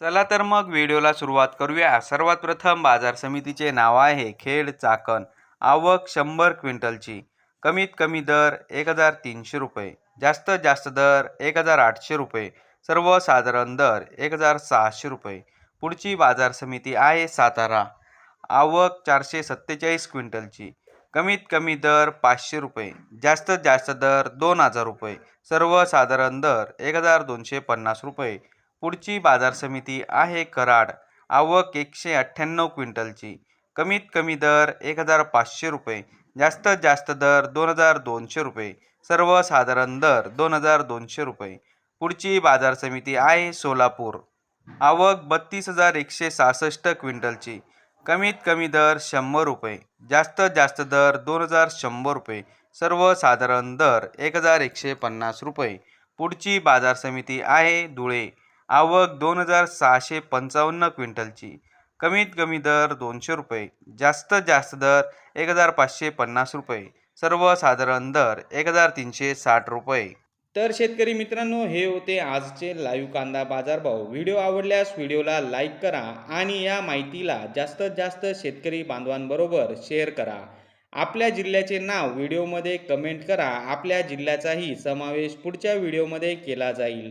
चला तर मग व्हिडिओला सुरुवात करूया. सर्वात प्रथम बाजार समितीचे नाव आहे खेड चाकण. आवक शंभर क्विंटलची. कमीत कमी दर एक हजार तीनशे रुपये. जास्त जास्त दर एक हजार आठशे रुपये. सर्वसाधारण दर एक हजार सहाशे रुपये. पुढची बाजार समिती आहे सातारा. आवक चारशे सत्तेचाळीस क्विंटलची. कमीत कमी दर पाचशे रुपये. जास्त जास्त दर दोन हजार रुपये. सर्वसाधारण दर एक हजार दोनशे पन्नास रुपये. पुढची बाजार समिती आहे कराड. आवक एकशे अठ्ठ्याण्णव क्विंटलची. कमीत कमी दर एक हजार पाचशे रुपये. जास्तीत जास्त दर दोन हजार दोनशे रुपये. सर्वसाधारण दर दोन हजार दोनशे रुपये. पुढची बाजार समिती आहे सोलापूर. आवक बत्तीस हजार एकशे सहासष्ट क्विंटलची. कमीत कमी दर शंभर रुपये. जास्तीत जास्त दर दोन हजार शंभर रुपये. सर्वसाधारण दर एक हजार एकशे पन्नास रुपये. पुढची बाजार समिती आहे धुळे. आवक दोन हजार सहाशे पंचावन्न क्विंटलची. कमीत कमी दर दोनशे रुपये. जास्तीत जास्त दर एक हजार पाचशे पन्नास रुपये. सर्वसाधारण दर एक हजार तीनशे साठ रुपये. तर शेतकरी मित्रांनो हे होते आजचे लाईव्ह कांदा बाजारभाव. व्हिडिओ आवडल्यास व्हिडिओला लाईक करा आणि या माहितीला जास्तीत जास्त शेतकरी बांधवांबरोबर शेअर करा. आपल्या जिल्ह्याचे नाव व्हिडिओमध्ये कमेंट करा. आपल्या जिल्ह्याचाही समावेश पुढच्या व्हिडिओमध्ये केला जाईल.